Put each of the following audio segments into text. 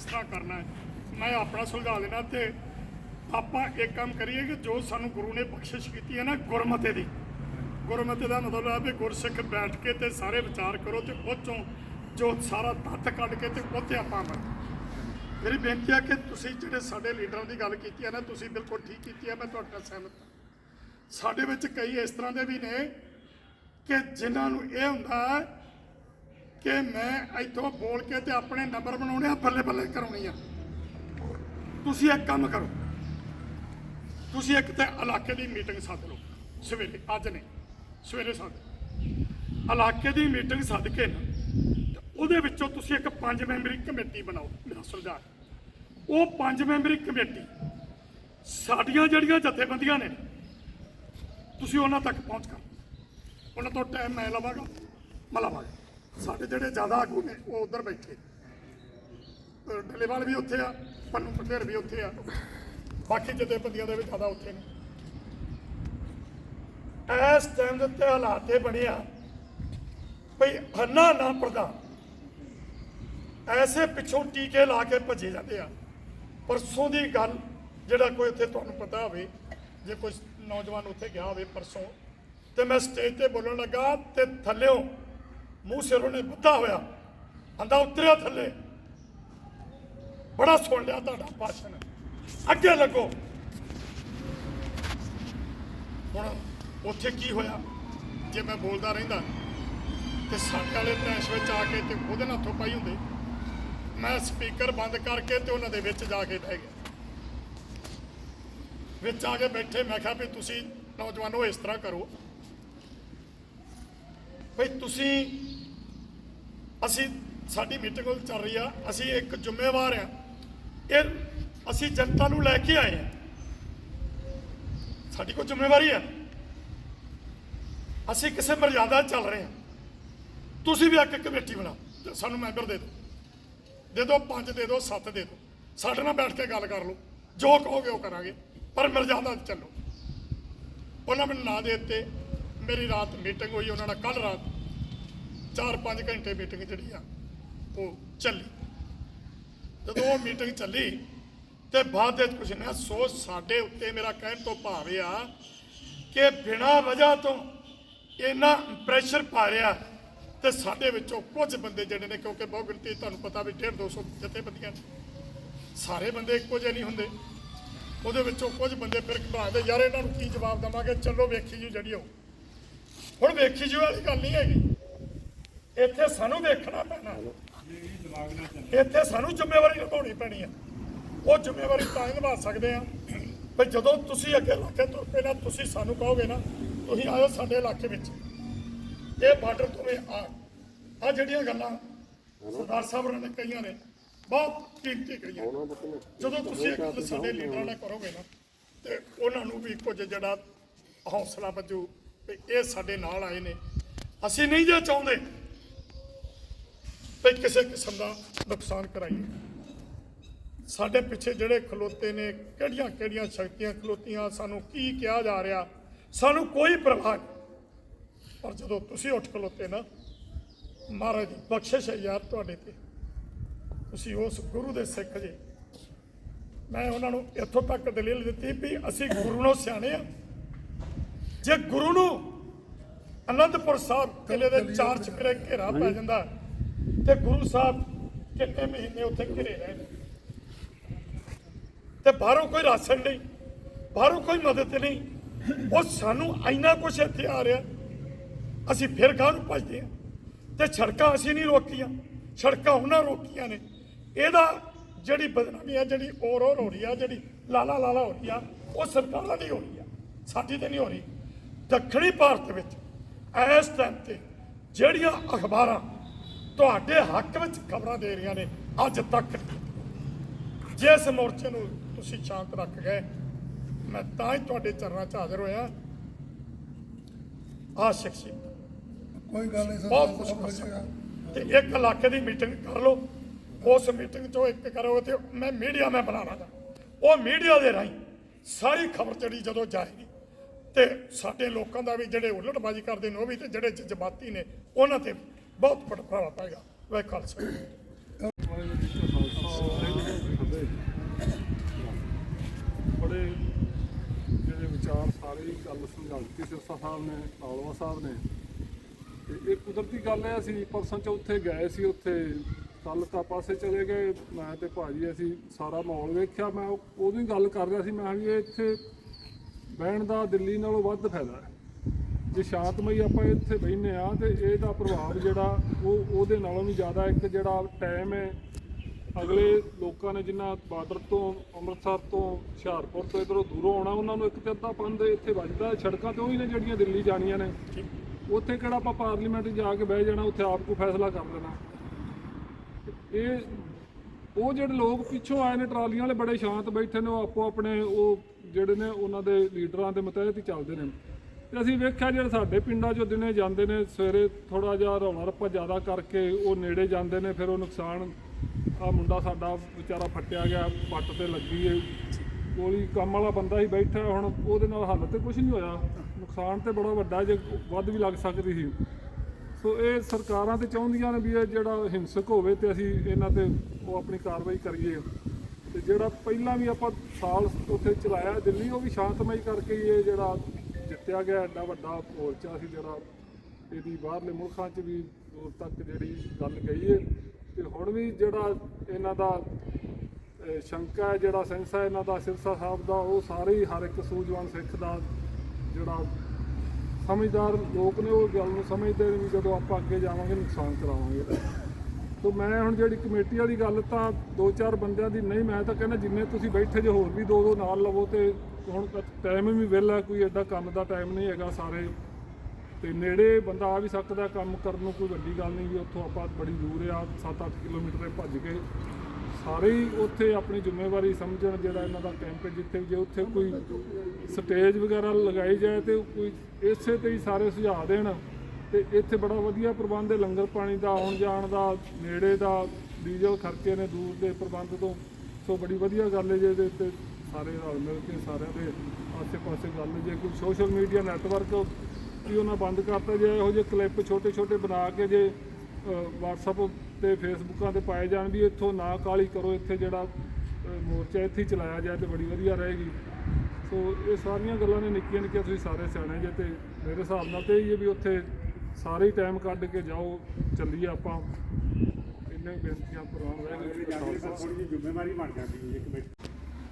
ਕਿਸ ਤਰ੍ਹਾਂ ਕਰਨਾ ਹੈ? ਮੈਂ ਆਪਣਾ ਸੁਲਝਾ ਦੇਣਾ ਤੇ ਆਪਾਂ ਇੱਕ ਕੰਮ ਕਰੀਏ ਕਿ ਜੋ ਸਾਨੂੰ ਗੁਰੂ ਨੇ ਬਖਸ਼ਿਸ਼ ਕੀਤੀ ਹੈ ਨਾ ਗੁਰਮਤੇ ਦੀ। ਗੁਰਮਤੇ ਦਾ ਮਤਲਬ ਹੈ ਵੀ ਗੁਰਸਿੱਖ ਬੈਠ ਕੇ ਤੇ ਸਾਰੇ ਵਿਚਾਰ ਕਰੋ ਤੇ ਉਹ 'ਚੋਂ ਜੋ ਸਾਰਾ ਤੱਤ ਕੱਢ ਕੇ ਤੇ ਉੱਥੇ ਆਪਾਂ ਅਮਲ ਮੇਰੀ ਬੇਨਤੀ ਹੈ ਕਿ ਤੁਸੀਂ ਜਿਹੜੇ ਸਾਡੇ ਲੀਡਰਾਂ ਦੀ ਗੱਲ ਕੀਤੀ ਹੈ ਨਾ, ਤੁਸੀਂ ਬਿਲਕੁਲ ਠੀਕ ਕੀਤੀ ਹੈ, ਮੈਂ ਤੁਹਾਡੇ ਨਾਲ ਸਹਿਮਤ ਹਾਂ। ਸਾਡੇ ਵਿੱਚ ਕਈ ਇਸ ਤਰ੍ਹਾਂ ਦੇ ਵੀ ਨੇ ਕਿ ਜਿਨ੍ਹਾਂ ਨੂੰ ਇਹ ਹੁੰਦਾ ਹੈ ਕਿ ਮੈਂ ਇੱਥੋਂ ਬੋਲ ਕੇ ਤੇ ਆਪਣੇ ਨੰਬਰ ਬਣਾਉਣੇ ਆ, ਬੱਲੇ ਬੱਲੇ ਕਰਾਉਣੀ ਆ। ਤੁਸੀਂ ਇੱਕ ਕੰਮ ਕਰੋ। ਤੁਸੀਂ ਇੱਕ ਤੇ ਇਲਾਕੇ ਦੀ ਮੀਟਿੰਗ ਸੱਦ ਲਓ, ਸਵੇਰੇ, ਅੱਜ ਨੇ ਸਵੇਰੇ ਸੱਦ। ਇਲਾਕੇ ਦੀ ਮੀਟਿੰਗ ਸੱਦ ਕੇ ਨਾ ਉਹਦੇ ਵਿੱਚੋਂ ਤੁਸੀਂ ਇੱਕ ਪੰਜ ਮੈਂਬਰੀ ਕਮੇਟੀ ਬਣਾਓ, ਮੇਰਾ ਸੁਝਾਅ। ਉਹ ਪੰਜ ਮੈਂਬਰੀ ਕਮੇਟੀ ਸਾਡੀਆਂ ਜਿਹੜੀਆਂ ਜਥੇਬੰਦੀਆਂ ਨੇ, ਤੁਸੀਂ ਉਹਨਾਂ ਤੱਕ ਪਹੁੰਚ ਕਰੋ। ਉਹਨਾਂ ਤੋਂ ਟਾਈਮ ਮੈਂ ਲਵਾਂਗਾ ਮੈਂ ਲਵਾਂਗਾ। ਸਾਡੇ ਜਿਹੜੇ ਜ਼ਿਆਦਾ ਆਗੂ ਨੇ, ਉਹ ਉਧਰ ਬੈਠੇ। ਅਹ ਡੱਲੇਵਾਲ ਵੀ ਉੱਥੇ ਆ, ਪੰਨੂ ਪਟੇਰ ਵੀ ਉੱਥੇ ਆ। ਬਾਕੀ ਜਥੇਬੰਦੀਆਂ ਦੇ ਵੀ ਜ਼ਿਆਦਾ ਉੱਥੇ ਨੇ। ਇਸ ਟਾਈਮ ਦੇ ਉੱਤੇ ਹਾਲਾਤ ਇਹ ਬਣਿਆ ਭਈ ਹੰਨਾ ਨਾ ਪ੍ਰਧਾਨ ਐਸੇ ਪਿੱਛੋਂ ਟੀਕੇ ਲਾ ਕੇ ਭੱਜੇ ਜਾਂਦੇ ਆ। ਪਰਸੋਂ ਦੀ ਗੱਲ ਜਿਹੜਾ ਕੋਈ ਉੱਥੇ ਤੁਹਾਨੂੰ ਪਤਾ ਹੋਵੇ, ਜੇ ਕੋਈ ਨੌਜਵਾਨ ਉੱਥੇ ਗਿਆ ਹੋਵੇ ਪਰਸੋਂ, ਤੇ ਮੈਂ ਸਟੇਜ ਤੇ ਬੋਲਣ ਲੱਗਾ ਤੇ ਥੱਲਿਓਂ ਮੂੰਹ ਸਿਰ ਉਹਨੇ ਬੁੱਧਾ ਹੋਇਆ। ਆਂਦਾ ਉਤਰਿਆ ਥੱਲੇ। ਬੜਾ ਸੁਣ ਲਿਆ ਤੁਹਾਡਾ ਭਾਸ਼ਣ। ਅੱਗੇ ਲੱਗੋ। ਹੁਣ ਉੱਥੇ ਕੀ ਹੋਇਆ? ਜੇ ਮੈਂ ਬੋਲਦਾ ਰਹਿੰਦਾ, ਤੇ ਸਾਡੇ ਵਾਲੇ ਤੈਸ਼ ਵਿੱਚ ਆ ਕੇ ਤੇ ਉਹਦੇ ਨਾਲ ਹੱਥੋਂ ਪਾਈ ਹੁੰਦੇ। ਮੈਂ ਸਪੀਕਰ ਬੰਦ ਕਰਕੇ ਤੇ ਉਹਨਾਂ ਦੇ ਵਿੱਚ ਜਾ ਕੇ ਬਹਿ ਗਿਆ। ਵਿੱਚ ਆ ਕੇ ਬੈਠੇ, ਮੈਂ ਕਿਹਾ ਵੀ ਤੁਸੀਂ ਨੌਜਵਾਨੋ ਇਸ ਤਰ੍ਹਾਂ ਕਰੋ। ਭਈ ਤੁਸੀਂ ਅਸੀਂ ਸਾਡੀ ਮੀਟਿੰਗ ਚੱਲ ਰਹੀ ਆ, ਅਸੀਂ ਇੱਕ ਜ਼ਿੰਮੇਵਾਰ ਆ। ਇਹ ਅਸੀਂ ਜਨਤਾ ਨੂੰ ਲੈ ਕੇ ਆਏ ਆ। ਸਾਡੀ ਕੋਈ ਜ਼ਿੰਮੇਵਾਰੀ ਆ ਅਸੀਂ ਕਿਸੇ ਮਰਜ਼ਾਦਾ 'ਚ ਚੱਲ ਰਹੇ ਆ। ਤੁਸੀਂ ਵੀ ਇੱਕ ਕਮੇਟੀ ਬਣਾਓ ਸਾਨੂੰ ਮੈਂਬਰ ਦੇ ਦਿਓ। ਦੇ ਦਿਓ ਪੰਜ, ਦੇ ਦਿਓ ਸੱਤ, ਦੇ ਦਿਓ। ਸਾਡੇ ਨਾਲ ਬੈਠ ਕੇ ਗੱਲ ਕਰ ਲਓ। ਜੋ ਕਹੋਗੇ ਉਹ ਕਰਾਂਗੇ, ਪਰ ਮਰਜ਼ਾਦਾ ਚੱਲੋ। ਉਹਨਾਂ ਮੈਨੂੰ ਨਾਂ ਦੇ ਦਿੱਤੇ। ਮੇਰੀ ਰਾਤ ਮੀਟਿੰਗ ਹੋਈ, ਉਹਨਾਂ ਨਾਲ ਕੱਲ ਰਾਤ 4-5 ਘੰਟੇ ਮੀਟਿੰਗ ਜਿਹੜੀ ਆ, ਉਹ ਚੱਲੀ। ਜਦੋਂ ਉਹ ਮੀਟਿੰਗ ਚੱਲੀ ਤੇ ਬਾਅਦ ਵਿੱਚ ਕੁਛ ਨਾ ਸੋਚ ਸਾਡੇ ਉੱਤੇ ਮੇਰਾ ਕਹਿਣ ਤੋਂ ਭਾਵ ਇਹ ਆ ਕਿ ਬਿਨਾਂ ਵਜ੍ਹਾ ਤੋਂ ਇੰਨਾ ਪ੍ਰੈਸ਼ਰ ਪਾ ਰਿਹਾ ਤੇ ਸਾਡੇ ਵਿੱਚੋਂ ਕੁਝ ਬੰਦੇ ਜਿਹੜੇ ਨੇ, ਕਿਉਂਕਿ ਬਹੁਤ ਗਿਣਤੀ ਤੁਹਾਨੂੰ ਪਤਾ ਵੀ 1.5 200 ਜਥੇਬੰਦੀਆਂ ਨੇ, ਸਾਰੇ ਬੰਦੇ ਇੱਕੋ ਜਿਹੇ ਨਹੀਂ ਹੁੰਦੇ। ਉਹਦੇ ਵਿੱਚੋਂ ਕੁਝ ਬੰਦੇ ਫਿਰ ਘਬਰਾਉਂਦੇ ਯਾਰ, ਇਹਨਾਂ ਨੂੰ ਕੀ ਜਵਾਬ ਦਵਾਂਗੇ? ਚਲੋ ਵੇਖੀ ਜੀ ਜਿਹੜੀ ਉਹ। ਹੁਣ ਵੇਖੀ ਜੀ ਵਾਲੀ ਗੱਲ ਨਹੀਂ ਹੈਗੀ। ਇੱਥੇ ਸਾਨੂੰ ਵੇਖਣਾ ਪੈਣਾ। ਇੱਥੇ ਸਾਨੂੰ ਜ਼ਿੰਮੇਵਾਰੀ ਨਿਭਾਉਣੀ ਪੈਣੀ ਆ। ਉਹ ਜ਼ਿੰਮੇਵਾਰੀ ਤਾਂ ਹੀ ਨਿਭਾ ਸਕਦੇ ਆ। ਵੀ ਜਦੋਂ ਤੁਸੀਂ ਅੱਗੇ ਇਲਾਕੇ ਤੁਰ ਪਏ ਨਾ, ਤੁਸੀਂ ਸਾਨੂੰ ਕਹੋਗੇ ਨਾ, ਤੁਸੀਂ ਆਇਓ ਸਾਡੇ ਇਲਾਕੇ ਵਿੱਚ। ਇਹ ਬਾਰਡਰ ਤੋਂ ਇਹ ਆ। ਆ ਜਿਹੜੀਆਂ ਗੱਲਾਂ ਸਰਦਾਰ ਸਾਹਿਬ ਹੋਰਾਂ ਨੇ ਕਹੀਆਂ ਨੇ, ਬਹੁਤ ਕੀਮਤੀ ਕਹੀਆਂ। ਜਦੋਂ ਤੁਸੀਂ ਇਹ ਗੱਲ ਸਾਡੇ ਲੀਡਰਾਂ ਨਾਲ ਕਰੋਗੇ ਨਾ, ਤੇ ਉਹਨਾਂ ਨੂੰ ਵੀ ਕੁਝ ਜਿਹੜਾ ਹੌਸਲਾ ਵੱਜੂ, ਵੀ ਇਹ ਸਾਡੇ ਨਾਲ ਆਏ ਨੇ। ਅਸੀਂ ਨਹੀਂ ਜੇ ਚਾਹੁੰਦੇ ਵੀ ਕਿਸੇ ਕਿਸਮ ਦਾ ਨੁਕਸਾਨ ਕਰਾਈਏ। ਸਾਡੇ ਪਿੱਛੇ ਜਿਹੜੇ ਖਲੋਤੇ ਨੇ ਕਿਹੜੀਆਂ ਕਿਹੜੀਆਂ ਸ਼ਕਤੀਆਂ ਖਲੋਤੀਆਂ ਸਾਨੂੰ ਕੀ ਕਿਹਾ ਜਾ ਰਿਹਾ? ਸਾਨੂੰ ਕੋਈ ਪਰਵਾਹ ਨਹੀਂ। ਪਰ ਜਦੋਂ ਤੁਸੀਂ ਉੱਠ ਖਲੋਤੇ ਨਾ ਮਹਾਰਾਜ ਦੀ ਬਖਸ਼ਿਸ਼ ਹੈ ਯਾਰ ਤੁਹਾਡੇ ਤੇ। ਤੁਸੀਂ ਉਸ ਗੁਰੂ ਦੇ ਸਿੱਖ ਜੇ। ਮੈਂ ਉਹਨਾਂ ਨੂੰ ਇੱਥੋਂ ਤੱਕ ਦਲੀਲ ਦਿੱਤੀ ਵੀ ਅਸੀਂ ਗੁਰੂ ਨੂੰ ਸਿਆਣੇ ਆ ਜੇ ਗੁਰੂ ਨੂੰ ਅਨੰਦਪੁਰ ਸਾਹਿਬ ਕਿਲੇ ਦੇ ਚਾਰ ਚਪਰੇ ਘੇਰਾ ਪੈ ਜਾਂਦਾ ਤੇ ਗੁਰੂ ਸਾਹਿਬ ਕਿੰਨੇ ਮਹੀਨੇ ਉੱਥੇ ਘਿਰੇ ਰਹੇ ਨੇ? ਤੇ ਬਾਹਰੋਂ ਕੋਈ ਰਾਸ਼ਨ ਨਹੀਂ, ਬਾਹਰੋਂ ਕੋਈ ਮਦਦ ਨਹੀਂ। ਉਹ ਸਾਨੂੰ ਇੰਨਾ ਕੁਛ ਇੱਥੇ ਆ ਰਿਹਾ। ਅਸੀਂ ਫਿਰ ਗਾਹ ਨੂੰ ਭੱਜਦੇ ਆ ਤੇ ਸੜਕਾਂ ਅਸੀਂ ਨਹੀਂ ਰੋਕੀਆਂ। ਸੜਕਾਂ ਉਹਨਾਂ ਰੋਕੀਆਂ ਨੇ। ਇਹਦਾ ਜਿਹੜੀ ਬਦਨਾਮੀ ਆ, ਜਿਹੜੀ ਔਰ ਔਰ ਹੋ ਰਹੀ ਆ, ਜਿਹੜੀ ਲਾਲਾ ਲਾਲਾ ਹੋ ਰਹੀ ਆ, ਉਹ ਸਰਕਾਰਾਂ ਦੀ ਹੋ ਰਹੀ ਆ। ਸਾਡੀ ਤੇ ਨਹੀਂ ਹੋ ਰਹੀ। ਦੱਖਣੀ ਭਾਰਤ ਵਿੱਚ ਇਸ ਟਾਈਮ ਤੇ ਜਿਹੜੀਆਂ ਅਖਬਾਰਾਂ ਤੁਹਾਡੇ ਹੱਕ ਵਿੱਚ ਖਬਰਾਂ ਦੇ ਰਹੀਆਂ ਨੇ ਅੱਜ ਤੱਕ। ਜਿਸ ਮੋਰਚੇ ਨੂੰ ਤੁਸੀਂ ਸ਼ਾਂਤ ਰੱਖ ਗਏ ਮੈਂ ਤਾਂ ਹੀ ਤੁਹਾਡੇ ਚਰਨਾਂ 'ਚ ਹਾਜ਼ਰ ਹੋਇਆ। ਆ ਸ਼ਖਸੀਅਤ ਕੋਈ ਗੱਲ ਨਹੀਂ ਬਹੁਤ ਕੁਝ ਕਰ ਸਕਦਾ। ਤੇ ਇੱਕ ਇਲਾਕੇ ਦੀ ਮੀਟਿੰਗ ਕਰ ਲਓ। ਉਸ ਮੀਟਿੰਗ ਚੋਂ ਇੱਕ ਕਰੋ ਤੇ ਮੈਂ ਮੀਡੀਆ ਮੈਂ ਬਣਾ ਲਾਂਗਾ। ਉਹ ਮੀਡੀਆ ਦੇ ਰਾਹੀਂ ਸਾਰੀ ਖਬਰ ਜਿਹੜੀ ਜਦੋਂ ਜਾਏਗੀ ਤੇ ਸਾਡੇ ਲੋਕਾਂ ਦਾ ਵੀ ਜਿਹੜੇ ਉਲਟਬਾਜ਼ੀ ਕਰਦੇ ਨੇ ਉਹ ਵੀ ਤੇ ਜਿਹੜੇ ਜਜ਼ਬਾਤੀ ਨੇ ਉਹਨਾਂ ਤੇ ਬਹੁਤ ਵੱਡਾ ਪ੍ਰਭਾਵ ਪਾਏਗਾ ਵਾਹਿ ਖਾਲਸਾ। ਬੜੇ ਜਿਹੜੇ ਵਿਚਾਰ ਸਾਰੇ ਗੱਲ ਸਮਝਾਉਂਦੀ ਸਿਰਸਾ ਸਾਹਿਬ ਨੇ ਤਾਲਵਾ ਸਾਹਿਬ ਨੇ। ਤੇ ਇਹ ਕੁਦਰਤੀ ਗੱਲ ਹੈ, ਅਸੀਂ ਪਰਸੋਂ ਉੱਥੇ ਗਏ ਸੀ ਉੱਥੇ। ਕੱਲ ਤਾਂ ਪਾਸੇ ਚਲੇ ਗਏ, ਮੈਂ ਤੇ ਭਾਜੀ ਅਸੀਂ ਸਾਰਾ ਮਾਹੌਲ ਵੇਖਿਆ। ਮੈਂ ਉਹਦੀ ਗੱਲ ਕਰ ਰਿਹਾ ਸੀ, ਮੈਂ ਕਿਹਾ ਵੀ ਇਹ ਇੱਥੇ ਬਹਿਣ ਦਾ ਦਿੱਲੀ ਨਾਲੋਂ ਵੱਧ ਫਾਇਦਾ ਹੈ। ਜੇ ਸ਼ਾਂਤਮਈ ਆਪਾਂ ਇੱਥੇ ਬਹਿਨੇ ਆ ਤੇ ਇਹਦਾ ਪ੍ਰਭਾਵ ਜਿਹੜਾ ਉਹ ਉਹਦੇ ਨਾਲੋਂ ਵੀ ਜ਼ਿਆਦਾ ਇੱਕ ਜਿਹੜਾ ਟਾਈਮ ਹੈ, ਅਗਲੇ ਲੋਕਾਂ ਨੇ ਜਿਨ੍ਹਾਂ ਬਾਰਡਰ ਤੋਂ, ਅੰਮ੍ਰਿਤਸਰ ਤੋਂ, ਹੁਸ਼ਿਆਰਪੁਰ ਤੋਂ ਇਧਰੋਂ ਦੂਰੋਂ ਆਉਣਾ, ਉਹਨਾਂ ਨੂੰ ਇੱਕ ਤੇ ਅੱਧਾ ਪੰਧ ਇੱਥੇ ਵੱਜਦਾ, ਸੜਕਾਂ ਤੇ ਉਹੀ ਨੇ ਜਿਹੜੀਆਂ ਦਿੱਲੀ ਜਾਣੀਆਂ ਨੇ। ਉੱਥੇ ਕਿਹੜਾ ਆਪਾਂ ਪਾਰਲੀਮੈਂਟ ਜਾ ਕੇ ਬਹਿ ਜਾਣਾ, ਉੱਥੇ ਆਪ ਕੋ ਫੈਸਲਾ ਕਰ ਲੈਣਾ। ਇਹ, ਉਹ ਜਿਹੜੇ ਲੋਕ ਪਿੱਛੋਂ ਆਏ ਨੇ, ਟਰਾਲੀਆਂ ਵਾਲੇ ਬੜੇ ਸ਼ਾਂਤ ਬੈਠੇ ਨੇ, ਉਹ ਆਪੋ ਆਪਣੇ ਉਹ ਜਿਹੜੇ ਨੇ, ਉਹਨਾਂ ਦੇ ਲੀਡਰਾਂ ਦੇ ਮਤਹਿਤ ਹੀ ਚੱਲਦੇ ਨੇ। ਤੇ ਅਸੀਂ ਵੇਖਿਆ ਜਿਹੜੇ ਸਾਡੇ ਪਿੰਡਾਂ 'ਚੋਂ ਦਿਨੇ ਜਾਂਦੇ ਨੇ, ਸਵੇਰੇ ਥੋੜਾ ਜਿਹਾ ਰੌਲਾ ਰੱਪਾ ਜ਼ਿਆਦਾ ਕਰਕੇ ਉਹ ਨੇੜੇ ਜਾਂਦੇ ਨੇ, ਫਿਰ ਉਹ ਨੁਕਸਾਨ ਆ ਮੁੰਡਾ ਸਾਡਾ ਵਿਚਾਰਾ ਫੱਟਿਆ ਗਿਆ, ਪੱਟ ਤੇ ਲੱਗੀ ਏ। ਗੋਲੀ ਕੰਮ ਵਾਲਾ ਬੰਦਾ ਹੀ ਬੈਠਾ, ਹੁਣ ਉਹਦੇ ਨਾਲ ਹੱਲ ਤੇ ਕੁਝ ਨਹੀਂ ਹੋਇਆ। ਨੁਕਸਾਨ ਤੇ ਬੜਾ ਵੱਡਾ ਜੇ ਵੱਧ ਵੀ ਲੱਗ ਸਕਦੀ ਸੀ। ਸੋ ਇਹ ਸਰਕਾਰਾਂ ਤੇ ਚਾਹੁੰਦੀਆਂ ਨੇ ਵੀ ਇਹ ਜਿਹੜਾ ਹਿੰਸਕ ਹੋਵੇ ਤੇ ਅਸੀਂ ਇਹਨਾਂ ਤੇ ਉਹ ਆਪਣੀ ਕਾਰਵਾਈ ਕਰੀਏ। ਤੇ ਜਿਹੜਾ ਪਹਿਲਾਂ ਵੀ ਆਪਾਂ ਸਾਲ ਉੱਥੇ ਚਲਾਇਆ, ਦਿੱਲੀ, ਉਹ ਵੀ ਸ਼ਾਂਤਮਈ ਕਰਕੇ ਹੀ ਇਹ ਜਿਹੜਾ ਜਿੱਤਿਆ ਗਿਆ ਐਡਾ ਵੱਡਾ ਮੋਰਚਾ ਸੀ ਜਿਹੜਾ, ਇਹਦੀ ਬਾਹਰਲੇ ਮੁਲਕਾਂ 'ਚ ਵੀ ਦੂਰ ਤੱਕ ਜਿਹੜੀ ਗੱਲ ਗਈ ਹੈ ਤੇ ਹੁਣ ਵੀ ਜਿਹੜਾ ਇਹਨਾਂ ਦਾ ਸ਼ੰਕਾ ਹੈ, ਜਿਹੜਾ ਸੈਂਸਾ ਇਹਨਾਂ ਦਾ, ਸਿਰਸਾ ਸਾਹਿਬ ਦਾ, ਉਹ ਸਾਰੇ ਹੀ ਹਰ ਇੱਕ ਸੂਝਵਾਨ ਸਿੱਖ ਦਾ ਜਿਹੜਾ ਸਮਝਦਾਰ ਲੋਕ ਨੇ, ਉਹ ਗੱਲ ਨੂੰ ਸਮਝਦੇ ਨੇ ਵੀ ਜਦੋਂ ਆਪਾਂ ਅੱਗੇ ਜਾਵਾਂਗੇ, ਨੁਕਸਾਨ ਕਰਾਵਾਂਗੇ। ਤੋ ਮੈਂ ਹੁਣ ਜਿਹੜੀ ਕਮੇਟੀ ਵਾਲੀ ਗੱਲ ਤਾਂ ਦੋ ਚਾਰ ਬੰਦਿਆਂ ਦੀ ਨਹੀਂ, ਮੈਂ ਤਾਂ ਕਹਿੰਦਾ ਜਿੰਨੇ ਤੁਸੀਂ ਬੈਠੇ ਜੇ, ਹੋਰ ਵੀ ਦੋ ਦੋ ਨਾਲ ਲਵੋ ਤੇ ਹੁਣ ਟਾਈਮ ਵੀ ਵਿਹਲਾ, ਕੋਈ ਐਡਾ ਕੰਮ ਦਾ ਟਾਈਮ ਨਹੀਂ ਹੈਗਾ ਸਾਰੇ। ਤੇ ਨੇੜੇ ਬੰਦਾ ਆ ਵੀ ਸਕਦਾ ਕੰਮ ਕਰਨ ਨੂੰ, ਕੋਈ ਵੱਡੀ ਗੱਲ ਨਹੀਂ ਵੀ ਉੱਥੋਂ ਆਪਾਂ ਬੜੀ ਦੂਰ ਆ 7-8 ਕਿਲੋਮੀਟਰ ਭੱਜ ਕੇ। ਸਾਰੇ ਹੀ ਉੱਥੇ ਆਪਣੀ ਜ਼ਿੰਮੇਵਾਰੀ ਸਮਝਣ ਜਿਹੜਾ ਇਹਨਾਂ ਦਾ ਕੈਂਪ ਹੈ, ਜਿੱਥੇ ਵੀ ਜੇ ਉੱਥੇ ਕੋਈ ਸਟੇਜ ਵਗੈਰਾ ਲਗਾਈ ਜਾਏ ਤੇ ਕੋਈ ਇਸੇ ਤੇ ਹੀ ਸਾਰੇ ਸੁਝਾਅ ਦੇਣ। ਤੇ ਇੱਥੇ ਬੜਾ ਵਧੀਆ ਪ੍ਰਬੰਧ ਹੈ, ਲੰਗਰ ਪਾਣੀ ਦਾ, ਆਉਣ ਜਾਣ ਦਾ, ਨੇੜੇ ਦਾ, ਡੀਜ਼ਲ ਖਰਚੇ ਨੇ ਦੂਰ ਦੇ ਪ੍ਰਬੰਧ ਤੋਂ। ਸੋ ਬੜੀ ਵਧੀਆ ਗੱਲ ਹੈ ਜੇ ਇਹਦੇ ਉੱਤੇ ਸਾਰੇ ਰਲ ਮਿਲ ਕੇ ਸਾਰਿਆਂ ਦੇ ਆਸੇ-ਪਾਸੇ ਗੱਲ, ਜੇ ਕੋਈ ਸੋਸ਼ਲ ਮੀਡੀਆ ਨੈਟਵਰਕ ਵੀ ਉਹਨਾਂ ਬੰਦ ਕਰਤਾ ਜੇ, ਇਹੋ ਜਿਹੇ ਕਲਿੱਪ ਛੋਟੇ-ਛੋਟੇ ਬਣਾ ਕੇ ਜੇ WhatsApp ਤੇ ਫੇਸਬੁੱਕਾਂ ਤੇ ਪਾਏ ਜਾਣ ਵੀ ਇੱਥੋਂ ਨਾ ਕਾਲੀ ਕਰੋ, ਇੱਥੇ ਜਿਹੜਾ ਮੋਰਚਾ ਇੱਥੇ ਚਲਾਇਆ ਜਾਏ ਤੇ ਬੜੀ ਵਧੀਆ ਰਹੇਗੀ। ਸੋ ਇਹ ਸਾਰੀਆਂ ਗੱਲਾਂ ਨੇ ਨਿੱਕੀਆਂ ਨਿੱਕੀਆਂ, ਤੁਸੀਂ ਸਾਰੇ ਸਿਆਣੇ ਜੇ ਤੇ ਮੇਰੇ ਹਿਸਾਬ ਨਾਲ ਤੇ ਇਹ ਵੀ ਉੱਥੇ ਸਾਰੇ ਹੀ ਟਾਈਮ ਕੱਢ ਕੇ ਜਾਓ, ਚੱਲੀਏ ਆਪਾਂ। ਇੰਨੇ ਬੇਨਤੀਆਂ ਪ੍ਰਵਾਨ ਰਹੇ ਥੋੜੀ ਜਿਹੀ ਜ਼ਿੰਮੇਵਾਰੀ ਬਣ ਜਾਂਦੀ ਹੈ ਇੱਕ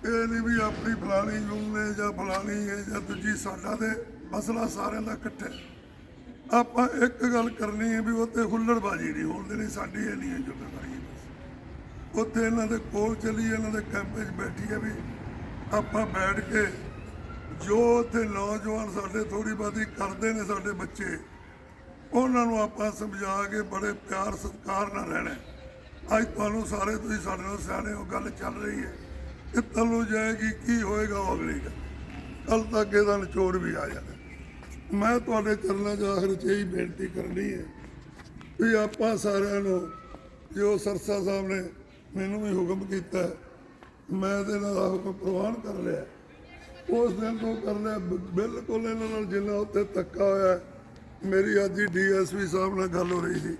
ਇਹ ਨਹੀਂ ਵੀ ਆਪਣੀ ਫਲਾਣੀ ਯੂਨ ਨੇ ਜਾਂ ਫਲਾਣੀ ਹੈ ਜਾਂ ਦੂਜੀ ਸਾਡਾ ਤੇ ਮਸਲਾ ਸਾਰਿਆਂ ਦਾ ਇਕੱਠਾ ਹੈ। ਆਪਾਂ ਇੱਕ ਗੱਲ ਕਰਨੀ ਹੈ ਵੀ ਉੱਥੇ ਹੁੱਲੜਬਾਜੀ ਨਹੀਂ ਹੋਣ ਦੇਣੀ, ਸਾਡੀ ਇਹ ਨਹੀਂ ਹੈ ਜ਼ਿੰਮੇਵਾਰੀ ਉੱਥੇ ਇਹਨਾਂ ਦੇ ਕੋਲ ਚੱਲੀ, ਇਹਨਾਂ ਦੇ ਕੈਂਪ 'ਚ ਬੈਠੀ ਹੈ ਵੀ ਆਪਾਂ ਬੈਠ ਕੇ ਜੋ ਉੱਥੇ ਨੌਜਵਾਨ ਸਾਡੇ ਥੋੜੀ ਬਾਦੀ ਕਰਦੇ ਨੇ ਸਾਡੇ ਬੱਚੇ, ਉਹਨਾਂ ਨੂੰ ਆਪਾਂ ਸਮਝਾ ਕੇ ਬੜੇ ਪਿਆਰ ਸਤਿਕਾਰ ਨਾਲ ਰਹਿਣਾ ਅੱਜ ਤੁਹਾਨੂੰ ਸਾਰੇ ਤੁਸੀਂ ਸਾਡੇ ਨਾਲ ਸਿਆਣੇ ਹੋ, ਗੱਲ ਚੱਲ ਰਹੀ ਹੈ। ਕਿੱਥੋਂ ਨੂੰ ਜਾਏਗੀ, ਕੀ ਹੋਏਗਾ ਉਹ ਅਗਲੀ ਗੱਲ ਕੱਲ ਤੱਕ ਇਹਦਾ ਨਿਚੋੜ ਵੀ ਆ ਜਾਣਾ। ਮੈਂ ਤੁਹਾਡੇ ਚਰਨਾਂ 'ਚ ਆਖਰ 'ਚ ਇਹੀ ਬੇਨਤੀ ਕਰਨੀ ਹੈ ਵੀ ਆਪਾਂ ਸਾਰਿਆਂ ਨੂੰ, ਜੋ ਸਰਸਾ ਸਾਹਿਬ ਨੇ ਮੈਨੂੰ ਵੀ ਹੁਕਮ ਕੀਤਾ, ਮੈਂ ਤੇ ਇਹਨਾਂ ਦਾ ਹੁਕਮ ਪ੍ਰਵਾਨ ਕਰ ਲਿਆ। ਉਸ ਦਿਨ ਤੋਂ ਕਰ ਲਿਆ ਬਿਲਕੁਲ ਇਹਨਾਂ ਨਾਲ ਜਿੰਨਾ ਉੱਥੇ ਧੱਕਾ ਹੋਇਆ, ਮੇਰੀ ਅੱਜ ਹੀ ਡੀਐਸਪੀ ਸਾਹਿਬ ਨਾਲ ਗੱਲ ਹੋ ਰਹੀ ਸੀ।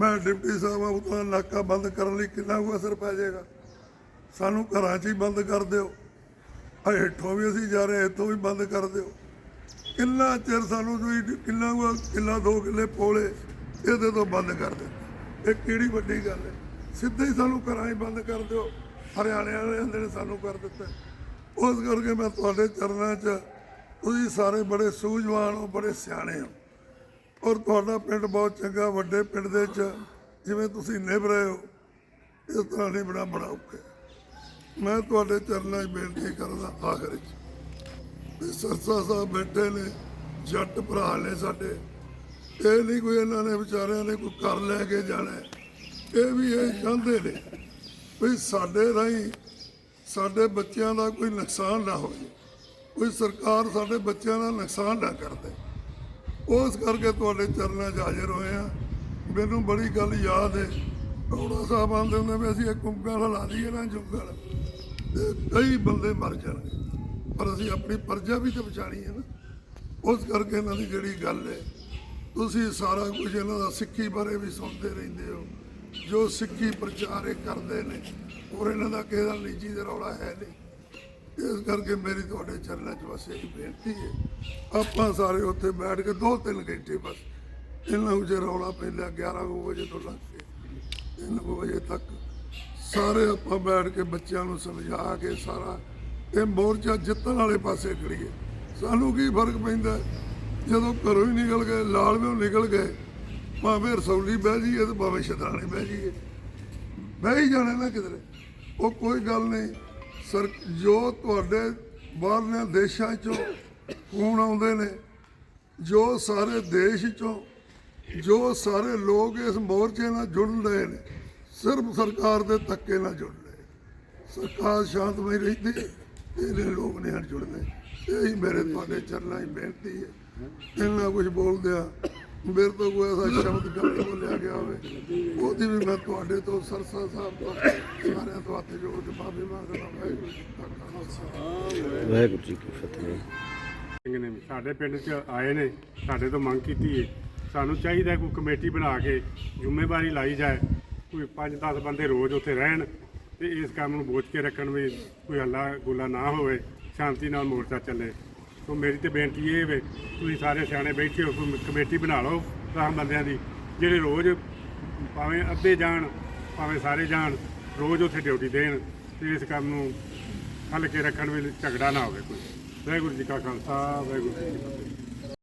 ਮੈਂ ਡਿਪਟੀ ਸਾਹਿਬ ਉਤਨਾ ਨਾਕਾ ਬੰਦ ਕਰਨ ਲਈ ਕਿੰਨਾ ਕੁ ਅਸਰ ਪੈ ਜਾਏਗਾ? ਸਾਨੂੰ ਘਰਾਂ 'ਚ ਹੀ ਬੰਦ ਕਰ ਦਿਓ। ਆ ਹੇਠੋਂ ਵੀ ਅਸੀਂ ਜਾ ਰਹੇ ਇੱਥੋਂ ਵੀ ਬੰਦ ਕਰ ਦਿਓ। ਕਿੰਨਾ ਚਿਰ ਸਾਨੂੰ ਤੁਸੀਂ ਕਿੰਨਾ ਕੁ ਕਿੱਲਾ ਦੋ ਕਿੱਲੇ ਪੋਲੇ, ਇਹਦੇ ਤੋਂ ਬੰਦ ਕਰ ਦਿਓ। ਇਹ ਕਿਹੜੀ ਵੱਡੀ ਗੱਲ ਹੈ? ਸਿੱਧੇ ਹੀ ਸਾਨੂੰ ਘਰਾਂ ਹੀ ਬੰਦ ਕਰ ਦਿਓ। ਹਰਿਆਣੇ ਵਾਲਿਆਂ ਨੇ ਸਾਨੂੰ ਕਰ ਦਿੱਤਾ। ਉਸ ਕਰਕੇ ਮੈਂ ਤੁਹਾਡੇ ਚਰਨਾਂ 'ਚ, ਤੁਸੀਂ ਸਾਰੇ ਬੜੇ ਸੂਝਵਾਨ ਹੋ, ਬੜੇ ਸਿਆਣੇ ਹੋ। ਔਰ ਤੁਹਾਡਾ ਪਿੰਡ ਬਹੁਤ ਚੰਗਾ, ਵੱਡੇ ਪਿੰਡ ਦੇ 'ਚ, ਜਿਵੇਂ ਤੁਸੀਂ ਨਿਭ ਰਹੇ ਹੋ, ਇਸ ਤਰ੍ਹਾਂ ਨਹੀਂ ਬੜਾ ਬੜਾ ਔਖਾ ਮੈਂ ਤੁਹਾਡੇ ਚਰਨਾਂ 'ਚ ਬੇਨਤੀ ਕਰਦਾ ਆਖਰ 'ਚ ਵੀ ਸਰਸਾ ਸਾਹਿਬ ਬੈਠੇ ਨੇ, ਜੱਟ ਭਰਾ ਨੇ ਸਾਡੇ। ਇਹ ਨਹੀਂ ਕੋਈ ਇਹਨਾਂ ਨੇ ਵਿਚਾਰਿਆਂ ਨੇ ਕੋਈ ਕਰ ਲੈ ਕੇ ਜਾਣਾ। ਇਹ ਵੀ ਇਹ ਚਾਹੁੰਦੇ ਨੇ ਵੀ ਸਾਡੇ ਰਾਹੀਂ ਸਾਡੇ ਬੱਚਿਆਂ ਦਾ ਕੋਈ ਨੁਕਸਾਨ ਨਾ ਹੋਵੇ। ਕੋਈ ਸਰਕਾਰ ਸਾਡੇ ਬੱਚਿਆਂ ਦਾ ਨੁਕਸਾਨ ਨਾ ਕਰਦੇ। ਉਸ ਕਰਕੇ ਤੁਹਾਡੇ ਚਰਨਾਂ 'ਚ ਹਾਜ਼ਰ ਹੋਏ ਆ ਮੈਨੂੰ ਬੜੀ ਗੱਲ ਯਾਦ ਹੈ ਰੋੜਾ ਸਾਹਿਬ ਆਂਦੇ ਹੁੰਦੇ ਵੀ ਅਸੀਂ ਇੱਕ ਉਂਗਲ ਲਾ ਲਈਏ ਨਾ ਜੁੰਗਲ। ਤੇ ਕਈ ਬੰਦੇ ਮਰ ਜਾਣਗੇ। ਪਰ ਅਸੀਂ ਆਪਣੀ ਪਰਜਾ ਵੀ ਤੇ ਬਚਾਣੀ ਹੈ ਨਾ। ਉਸ ਕਰਕੇ ਇਹਨਾਂ ਦੀ ਜਿਹੜੀ ਗੱਲ ਹੈ, ਤੁਸੀਂ ਸਾਰਾ ਕੁਝ ਇਹਨਾਂ ਦਾ ਸਿੱਖੀ ਬਾਰੇ ਵੀ ਸੁਣਦੇ ਰਹਿੰਦੇ ਹੋ। ਜੋ ਸਿੱਖੀ ਪ੍ਰਚਾਰ ਇਹ ਕਰਦੇ ਨੇ ਔਰ ਇਹਨਾਂ ਦਾ ਕਿਸੇ ਦਾ ਨਿੱਜੀ ਦਾ ਰੌਲਾ ਹੈ ਨਹੀਂ। ਇਸ ਕਰਕੇ ਮੇਰੀ ਤੁਹਾਡੇ ਚਰਨਾਂ 'ਚ ਬਸ ਇਹ ਬੇਨਤੀ ਹੈ। ਆਪਾਂ ਸਾਰੇ ਉੱਥੇ ਬੈਠ ਕੇ ਦੋ ਤਿੰਨ ਘੰਟੇ ਬਸ, ਇਹਨਾਂ ਨੂੰ ਜੇ ਰੌਲਾ ਪੈਂਦਾ 11 ਕੁ ਵਜੇ ਤੋਂ ਲੱਗ ਕੇ 3 ਵਜੇ ਤੱਕ ਸਾਰੇ ਆਪਾਂ ਬੈਠ ਕੇ ਬੱਚਿਆਂ ਨੂੰ ਸਮਝਾ ਕੇ ਸਾਰਾ ਇਹ ਮੋਰਚਾ ਜਿੱਤਣ ਵਾਲੇ ਪਾਸੇ ਖੜੀਏ ਸਾਨੂੰ ਕੀ ਫ਼ਰਕ ਪੈਂਦਾ? ਜਦੋਂ ਘਰੋਂ ਹੀ ਨਿਕਲ ਗਏ ਲਾਲਵੇਂ ਨਿਕਲ ਗਏ, ਭਾਵੇਂ ਰਸੌਲੀ ਬਹਿ ਜਾਈਏ ਤੇ ਭਾਵੇਂ ਸ਼ਦਾਣੇ ਬਹਿ ਜਾਈਏ। ਬਹਿ ਹੀ ਜਾਣਾ ਨਾ ਕਿਧਰੇ। ਉਹ ਕੋਈ ਗੱਲ ਨਹੀਂ। ਸਰ, ਜੋ ਤੁਹਾਡੇ ਬਾਹਰਲੇ ਦੇਸ਼ਾਂ ਚੋਂ ਖੂਨ ਆਉਂਦੇ ਨੇ, ਜੋ ਸਾਰੇ ਦੇਸ਼ ਚੋਂ ਜੋ ਸਾਰੇ ਲੋਕ ਇਸ ਮੋਰਚੇ ਨਾਲ ਜੁੜ ਰਹੇ ਨੇ ਸਿਰਫ ਸਰਕਾਰ ਦੇ ਧੱਕੇ ਨਾਲ ਜੁੜ ਰਹੇ ਸਰਕਾਰ ਸ਼ਾਂਤਮਈ ਰਹਿੰਦੀ ਹੈ, ਇਹਨੇ ਲੋਕ ਨਹੀਂ ਹਨ ਜੁੜਨੇ ਇਹੀ ਮੇਰੇ ਤੁਹਾਡੇ ਚਰਨਾਂ 'ਚ ਬੇਨਤੀ ਹੈ। ਇੰਨਾ ਕੁਝ ਬੋਲਦੇ ਆ ਮੇਰੇ ਤੋਂ ਕੋਈ ਐਸਾ ਸ਼ਬਦ ਗਲਤ ਬੋਲਿਆ ਗਿਆ ਹੋਵੇ। ਉਹਦੀ ਵੀ ਮੈਂ ਤੁਹਾਡੇ ਤੋਂ ਸਰਸਾ ਸਾਹਿਬ ਤੋਂ ਸਾਰਿਆਂ ਤੋਂ ਹੱਥ ਜੋੜ ਕੇ ਮਾਫੀ ਮੰਗਦਾ ਵਾਹਿਗੁਰੂ ਜੀ ਕਾ ਖਾਲਸਾ ਵਾਹਿਗੁਰੂ ਜੀ ਕੀ ਫਤਿਹ। ਨੇ ਸਾਡੇ ਪਿੰਡ 'ਚ ਆਏ ਨੇ ਸਾਡੇ ਤੋਂ ਮੰਗ ਕੀਤੀ ਹੈ। ਸਾਨੂੰ ਚਾਹੀਦਾ ਕੋਈ ਕਮੇਟੀ ਬਣਾ ਕੇ ਜ਼ਿੰਮੇਵਾਰੀ ਲਾਈ ਜਾਏ, ਕੋਈ 5-10 ਬੰਦੇ ਰੋਜ਼ ਉੱਥੇ ਰਹਿਣ ਤੇ ਇਸ ਕੰਮ ਨੂੰ ਬੋਝ ਕੇ ਰੱਖਣ ਵੀ ਕੋਈ ਹੱਲਾ ਗੁੱਲਾ ਨਾ ਹੋਵੇ, ਸ਼ਾਂਤੀ ਨਾਲ ਮੋਰਚਾ ਚੱਲੇ। ਸੋ ਮੇਰੀ ਤੇ ਬੇਨਤੀ ਇਹ ਵੇ, ਤੁਸੀਂ ਸਾਰੇ ਸਿਆਣੇ ਬੈਠੇ ਹੋ ਕਮੇਟੀ ਬਣਾ ਲਓ 10 ਬੰਦਿਆਂ ਦੀ, ਜਿਹੜੇ ਰੋਜ਼ ਭਾਵੇਂ ਅੱਧੇ ਜਾਣ, ਭਾਵੇਂ ਸਾਰੇ ਜਾਣ, ਰੋਜ਼ ਉੱਥੇ ਡਿਊਟੀ ਦੇਣ ਤੇ ਇਸ ਕੰਮ ਨੂੰ ਹੱਲ ਕੇ ਰੱਖਣ ਵਿੱਚ ਝਗੜਾ ਨਾ ਹੋਵੇ ਕੋਈ। ਵਾਹਿਗੁਰੂ ਜੀ ਕਾ ਖਾਲਸਾ, ਵਾਹਿਗੁਰੂ ਜੀ ਕੀ ਫਤਿਹ।